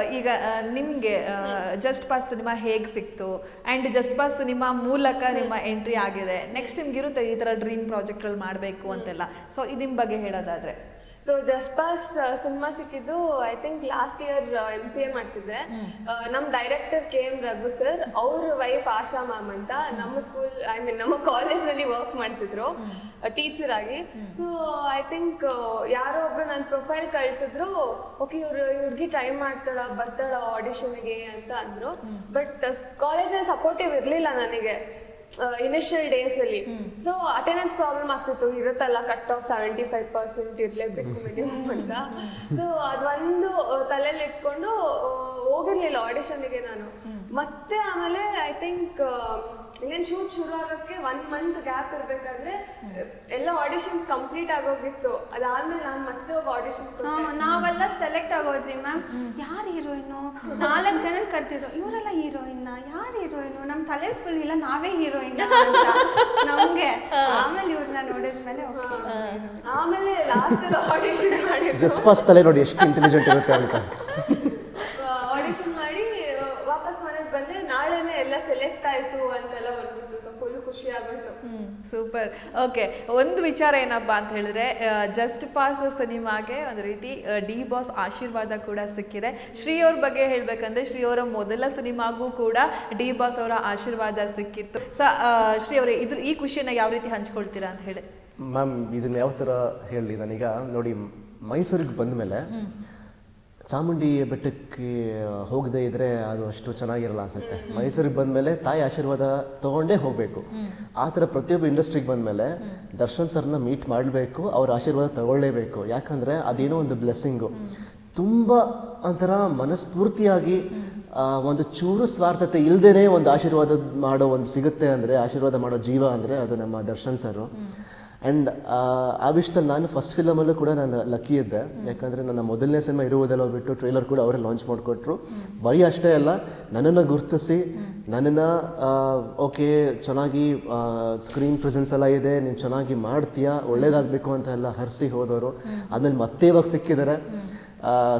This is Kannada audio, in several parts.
ಈಗ ನಿಮಗೆ ಜಸ್ಟ್ ಪಾಸ್ ಸಿನಿಮಾ ಹೇಗೆ ಸಿಕ್ತು? ಅಂಡ್ ಜಸ್ಟ್ ಪಾಸ್ ಸಿನಿಮಾ ಮೂಲಕ ನಿಮ್ಮ ಎಂಟ್ರಿ ಆಗಿದೆ. ನೆಕ್ಸ್ಟ್ ನಿಮ್ಗೆ ಇರುತ್ತೆ ಈ ತರ ಡ್ರೀಮ್ ಪ್ರಾಜೆಕ್ಟ್ಗಳು ಮಾಡಬೇಕು ಅಂತೆಲ್ಲ. ಸೊ ಇದಿನ ಬಗ್ಗೆ ಹೇಳೋದಾದ್ರೆ. ಸೊ ಜಸ್ಟ್ ಪಾಸ್ ಸಿನಿಮಾ ಸಿಕ್ಕಿದ್ದು I think last year M C A ಮಾಡ್ತಿದ್ದೆ. ನಮ್ಮ director K M Raghu sir ಅವ್ರ ವೈಫ್ ಆಶಾ ಮ್ಯಾಮ್ ಅಂತ ನಮ್ಮ ಸ್ಕೂಲ್ ಐ ಮೀನ್ ನಮ್ಮ ಕಾಲೇಜ್ನಲ್ಲಿ ವರ್ಕ್ ಮಾಡ್ತಿದ್ರು ಟೀಚರ್ ಆಗಿ. ಸೊ ಐ ಥಿಂಕ್ ಯಾರೋ ಒಬ್ರು ನನ್ನ ಪ್ರೊಫೈಲ್ ಕಳ್ಸಿದ್ರು ಓಕೆ ಇವ್ರು ಇವ್ರಿಗೆ ಟ್ರೈ ಮಾಡ್ತಾಳ ಬರ್ತಾಳ ಆಡಿಷನ್ಗೆ ಅಂತ ಅಂದ್ರು. ಬಟ್ ಕಾಲೇಜಲ್ಲಿ ಸಪೋರ್ಟಿವ್ ಇರಲಿಲ್ಲ ನನಗೆ. ಇನಿಷಿಯಲ್ ಡೇಸ್ ಅಲ್ಲಿ. ಸೊ ಅಟೆಂಡೆನ್ಸ್ ಪ್ರಾಬ್ಲಮ್ ಆಗ್ತಿತ್ತು. ಇರುತ್ತಲ್ಲ cut off seventy five percent ಇರ್ಲೇಬೇಕು ಮಿನಿಮಮ್ ಅಂತ. ಸೊ ಅದೊಂದು ತಲೆಯಲ್ಲಿ ಇಟ್ಕೊಂಡು ಹೋಗಿರ್ಲಿಲ್ಲ. ಆಡಿಷನ್ಗೆ ನಾನು. ಮತ್ತೆ ಆಮೇಲೆ ಐ ಥಿಂಕ್ ಇನ್ನೇನು ಶೂಟ್ ಶುರು ಆಗೋಕ್ಕೆ ಒನ್ ಮಂತ್ ಗ್ಯಾಪ್ ಇರಬೇಕಾದ್ರೆ ಎಲ್ಲ ಆಡಿಷನ್ಸ್ ಕಂಪ್ಲೀಟ್ ಆಗೋಗಿತ್ತು ಅದಾದ್ಮೇಲೆ ನಾನು ಮತ್ತೆ ಹೋಗಿ ಆಡಿಷನ್ ನಾವೆಲ್ಲ ಸೆಲೆಕ್ಟ್ ಆಗೋದ್ರಿ ಮ್ಯಾಮ್ ಯಾರು ಹೀರೋಯಿನು ನಾಲ್ಕು ಜನ ಕರ್ತಿದ್ರು ಇವರೆಲ್ಲ ಹೀರೋಯಿನ್ನ ಯಾರು ಹೀರೋಯಿನು ನಮ್ಮ ತಲೆ ಫುಲ್ ಇಲ್ಲ ನಾವೇ ಹೀರೋಯಿನ್ ನಮಗೆ. ಆಮೇಲೆ ಇವ್ರನ್ನ ನೋಡಿದ್ಮೇಲೆ ಆಮೇಲೆ ಲಾಸ್ಟ್ ಆಡಿಷನ್ ಮಾಡಿದ್ರು ಜಸ್ಟ್ ಫಸ್ಟ್ ತಲೆ ನೋಡಿ ಎಷ್ಟು ಇಂಟೆಲಿಜೆಂಟ್ ಇರುತ್ತೆ ಅಂತ. ಮಾಡಿ ವಾಪಸ್ ಮನೆಗೆ ಬಂದೆ ನಾಳೆನೆ ಎಲ್ಲ ಸೆಲೆಕ್ಟ್ ಆಯ್ತು ಅಂತೆಲ್ಲ ಬಂದ್ಬಿಟ್ಟು ಸೊ ಫುಲ್ ಖುಷಿ ಆಗೋಯ್ತು ಸೂಪರ್ ಓಕೆ ಒಂದು ವಿಚಾರ ಏನಪ್ಪಾ ಅಂತ ಹೇಳಿದ್ರೆ ಜಸ್ಟ್ ಪಾಸ್ ಸಿನಿಮಾಗೆ ಒಂದು ರೀತಿ ಡಿ ಬಾಸ್ ಆಶೀರ್ವಾದ ಕೂಡ ಸಿಕ್ಕಿದೆ. ಶ್ರೀ ಅವ್ರ ಬಗ್ಗೆ ಹೇಳ್ಬೇಕಂದ್ರೆ ಶ್ರೀ ಅವರ ಮೊದಲ ಸಿನಿಮಾಗೂ ಕೂಡ ಡಿ ಬಾಸ್ ಅವರ ಆಶೀರ್ವಾದ ಸಿಕ್ಕಿತ್ತು. ಸ ಶ್ರೀ ಅವರೇ ಇದ್ರ ಈ ಖುಷಿಯನ್ನ ಯಾವ ರೀತಿ ಹಂಚ್ಕೊಳ್ತೀರಾ ಅಂತ ಹೇಳಿ. ಮ್ಯಾಮ್ ಇದನ್ನ ಯಾವ ಥರ ಹೇಳಿ? ನಾನೀಗ ನೋಡಿ ಮೈಸೂರಿಗೆ ಬಂದ ಮೇಲೆ ಚಾಮುಂಡಿ ಬೆಟ್ಟಕ್ಕೆ ಹೋಗದೆ ಇದ್ರೆ ಅದು ಅಷ್ಟು ಚೆನ್ನಾಗಿರಲ್ಲ ಅನ್ಸುತ್ತೆ. ಮೈಸೂರಿಗೆ ಬಂದಮೇಲೆ ತಾಯಿ ಆಶೀರ್ವಾದ ತಗೊಂಡೇ ಹೋಗಬೇಕು. ಆ ಥರ ಪ್ರತಿಯೊಬ್ಬ ಇಂಡಸ್ಟ್ರಿಗೆ ಬಂದಮೇಲೆ ದರ್ಶನ್ ಸರ್ನ ಮೀಟ್ ಮಾಡಬೇಕು ಅವ್ರ ಆಶೀರ್ವಾದ ತಗೊಳ್ಳೇಬೇಕು. ಯಾಕಂದರೆ ಅದೇನೋ ಒಂದು ಬ್ಲೆಸ್ಸಿಂಗು ತುಂಬ ಒಂಥರ ಮನಸ್ಫೂರ್ತಿಯಾಗಿ ಒಂದು ಚೂರು ಸ್ವಾರ್ಥತೆ ಇಲ್ಲದೇ ಒಂದು ಆಶೀರ್ವಾದ ಮಾಡೋ ಒಂದು ಸಿಗುತ್ತೆ ಅಂದರೆ ಆಶೀರ್ವಾದ ಮಾಡೋ ಜೀವ ಅಂದರೆ ಅದು ನಮ್ಮ ದರ್ಶನ್ ಸರು ಆ್ಯಂಡ್ ಆ ವಿಷಯದಲ್ಲಿ ನಾನು ಫಸ್ಟ್ ಫಿಲಮಲ್ಲೂ ಕೂಡ ನಾನು ಲಕ್ಕಿ ಇದ್ದೆ. ಯಾಕಂದರೆ ನನ್ನ ಮೊದಲನೇ ಸಿನಿಮಾ ಇರುವುದೆಲ್ಲ ಬಿಟ್ಟು ಟ್ರೈಲರ್ ಕೂಡ ಅವರೇ ಲಾಂಚ್ ಮಾಡಿಕೊಟ್ರು. ಬರೀ ಅಷ್ಟೇ ಅಲ್ಲ, ನನ್ನನ್ನು ಗುರುತಿಸಿ, ನನ್ನನ್ನು ಓಕೆ ಚೆನ್ನಾಗಿ ಸ್ಕ್ರೀನ್ ಪ್ರೆಸೆನ್ಸ್ ಎಲ್ಲ ಇದೆ, ನೀನು ಚೆನ್ನಾಗಿ ಮಾಡ್ತೀಯಾ, ಒಳ್ಳೇದಾಗಬೇಕು ಅಂತ ಎಲ್ಲ ಹರಿಸಿ ಹೋದವರು. ಆಮೇಲೆ ಮತ್ತೆ ಇವಾಗ ಸಿಕ್ಕಿದ್ದಾರೆ.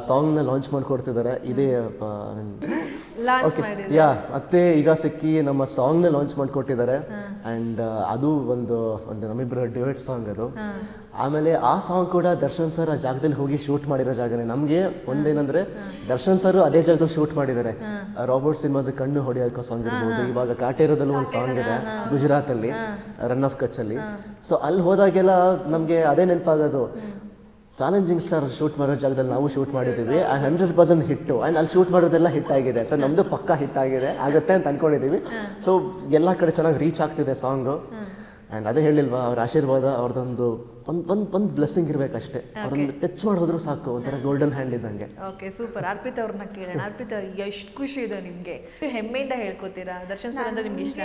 ಸಾಂಗ್ನ ಲಾಂಚ್ ಮಾಡಿಕೊಡ್ತಿದ್ದಾರೆ. ಇದೇ ಓಕೆ ಯಾ ಮತ್ತೆ ಈಗ ಸಿಕ್ಕಿ ನಮ್ಮ ಸಾಂಗ್ನ ಲಾಂಚ್ ಮಾಡಿಕೊಟ್ಟಿದ್ದಾರೆ. ಆ್ಯಂಡ್ ಅದು ಒಂದು ಒಂದು ನಮ್ಮಿಬ್ಬರ ಡ್ಯುಯೆಟ್ ಸಾಂಗ್ ಅದು. ಆಮೇಲೆ ಆ ಸಾಂಗ್ ಕೂಡ ದರ್ಶನ್ ಸರ್ ಆ ಜಾಗದಲ್ಲಿ ಹೋಗಿ ಶೂಟ್ ಮಾಡಿರೋ ಜಾಗನೇ. ನಮಗೆ ಒಂದೇನಂದ್ರೆ ದರ್ಶನ್ ಸರ್ ಅದೇ ಜಾಗದಲ್ಲಿ ಶೂಟ್ ಮಾಡಿದ್ದಾರೆ. ರಾಬರ್ಟ್ ಸಿನಿಮಾದ ಕಣ್ಣು ಹೊಡೆಯೋಕೆ ಸಾಂಗ್ ಇರ್ಬೋದು ಇವಾಗ ಕಾಟೇರದಲ್ಲಿ ಒಂದು ಸಾಂಗ್ ಇದೆ ಗುಜರಾತಲ್ಲಿ ರನ್ ಆಫ್ ಕಚ್ಚಲ್ಲಿ ಸೊ ಅಲ್ಲಿ. ಹೋದಾಗೆಲ್ಲ ನಮಗೆ ಅದೇ ನೆನಪಾಗೋದು. ಚಾಲೆಂಜಿಂಗ್ ಸ್ಟಾರ್ ಶೂಟ್ ಮಾಡೋ ಜಾಗದಲ್ಲಿ ನಾವು ಶೂಟ್ ಮಾಡಿದ್ದೀವಿ. And hundred percent hit. And ಅಲ್ಲಿ ಶೂಟ್ ಮಾಡೋದೆಲ್ಲ ಹಿಟ್ ಆಗಿದೆ. ಸೊ ನಮ್ಮದು ಪಕ್ಕ ಹಿಟ್ ಆಗಿದೆ. ಆಗುತ್ತೆ ಅಂತ ಅಂದ್ಕೊಂಡಿದ್ದೀವಿ ಸೊ ಎಲ್ಲ ಕಡೆ ಚೆನ್ನಾಗಿ ರೀಚ್ ಆಗ್ತಿದೆ ಸಾಂಗು ಆ್ಯಂಡ್ ಅದೇ ಹೇಳಿಲ್ವಾ ಅವ್ರ ಆಶೀರ್ವಾದ ಅವ್ರದ್ದೊಂದು ಒಂದು ಒಂದು ಒಂದು ಬ್ಲೆಸ್ಸಿಂಗ್ ಇರಬೇಕಷ್ಟೇ. ಅವ್ರನ್ನ ಟಚ್ ಮಾಡಿದ್ರು ಸಾಕು. ಒಂಥರ ಗೋಲ್ಡನ್ ಹ್ಯಾಂಡ್ ಇದ್ದಂಗೆ. ಓಕೆ ಸೂಪರ್ ಅರ್ಪಿತ್ ಅವ್ರನ್ನ ಕೇಳೋಣ. ಅರ್ಪಿತ್ ಅವ್ರು ಎಷ್ಟು ಖುಷಿ ಇದೆ ನಿಮಗೆ. ಹೆಮ್ಮೆಯಿಂದ ಹೇಳ್ಕೊತೀರಾ? ದರ್ಶನ್ ಸರ್ ಅಂದ್ರೆ ನಿಮ್ಗೆ ಇಷ್ಟ?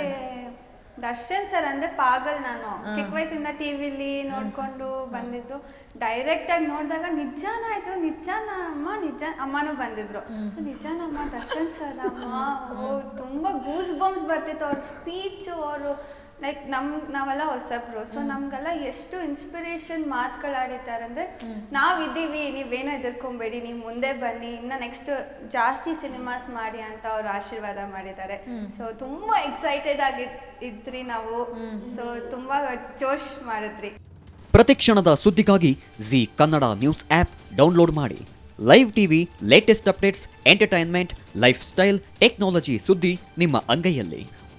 ದರ್ಶನ್ ಸರ್ ಅಂದ್ರೆ ಪಾಗಲ್ ನಾನು. ಚಿಕ್ಕ ವಯಸ್ಸಿಂದ ಟಿವಿಲಿ ನೋಡ್ಕೊಂಡು ಬಂದಿದ್ದು. ಡೈರೆಕ್ಟ್ ಆಗಿ ನೋಡಿದಾಗ ನಿಜಾನ ಇದು ನಿಜಾನ ಅಮ್ಮ ನಿಜ ಅಮ್ಮನೂ ಬಂದಿದ್ರು. ನಿಜಾನ ಅಮ್ಮ ದರ್ಶನ್ ಸರ್ ಅಮ್ಮ. ಓ ತುಂಬಾ ಗೂಸ್ ಬಂಬ್ಸ್ ಬರ್ತಿತ್ತು. ಅವ್ರ ಸ್ಪೀಚು ಅವರು ಲೈಕ್ ನಮ್ ನಾವೆಲ್ಲ ಹೊಸಬ್ರು. ಸೊ ನಮ್ಗೆಲ್ಲ ಎಷ್ಟು ಇನ್ಸ್ಪಿರೇಷನ್ ಮಾತುಗಳಾಡಿದ್ದಾರೆ ಅಂದ್ರೆ ನಾವಿದ್ದೀವಿ ನೀವೇನೋ ಎದುರ್ಕೊಂಬೇಡಿ ನೀವು ಮುಂದೆ ಬನ್ನಿ ಇನ್ನ ನೆಕ್ಸ್ಟ್ ಜಾಸ್ತಿ ಸಿನಿಮಾಸ್ ಮಾಡಿ ಅಂತ ಅವ್ರು ಆಶೀರ್ವಾದ ಮಾಡಿದ್ದಾರೆ. ಸೊ ತುಂಬಾ ಎಕ್ಸೈಟೆಡ್ ಆಗಿ ಇದ್ರಿ ನಾವು. ಸೊ ತುಂಬಾ ಜೋಶ್ ಮಾಡಿದ್ರಿ. ಪ್ರತಿಕ್ಷಣದ ಸುದ್ದಿಗಾಗಿ Zee Kannada news app download ಮಾಡಿ. Live TV latest updates entertainment lifestyle technology ಸುದ್ದಿ ನಿಮ್ಮ ಅಂಗೈಯಲ್ಲಿ.